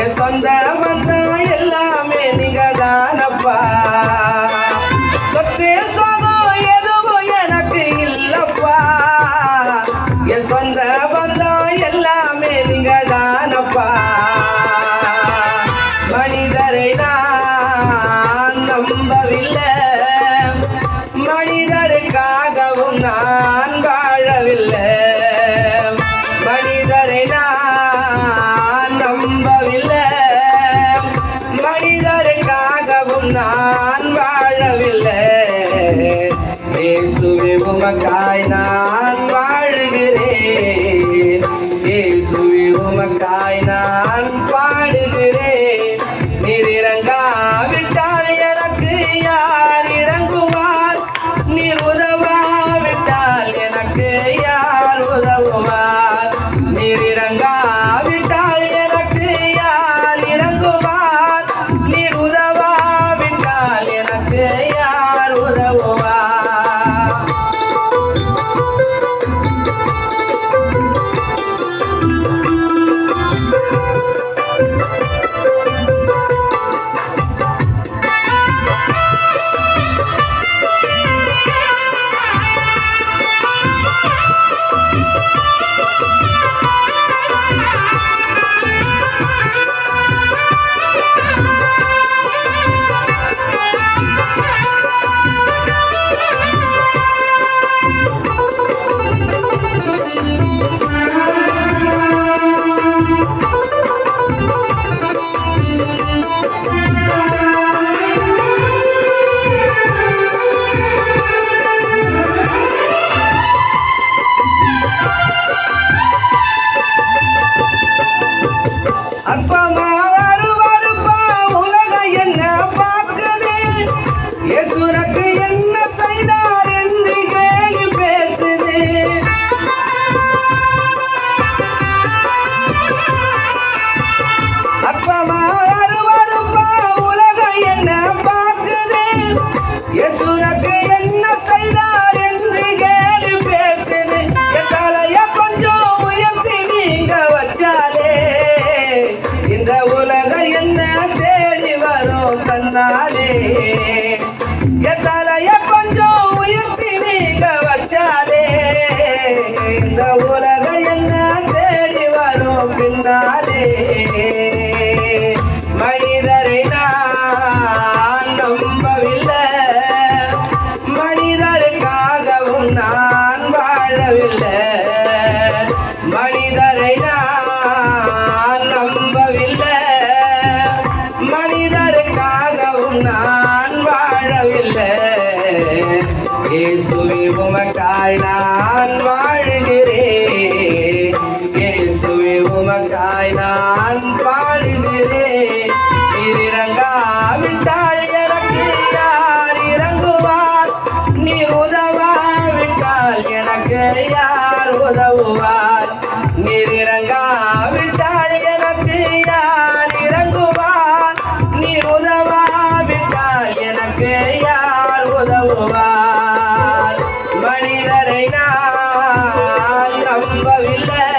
என் சொந்த வந்தா எல்லாமே நீங்க தானப்பா சொத்து சொகம் எதுவும் எனக்கு இல்லப்பா. என் சொந்த வந்தா எல்லாமே நீங்க தானப்பா மனிதரை நான் நம்பவில்லை. மனிதருக்காகவும் நான் என்ன தேடி வரும் கண்ணாலே? தலைய கொஞ்சம் உயர்த்தி நீங்க வச்சாலே? இந்த உலக என்ன தேடி வரும் பின்னாலே? வாழ்வாய் வாழ் that.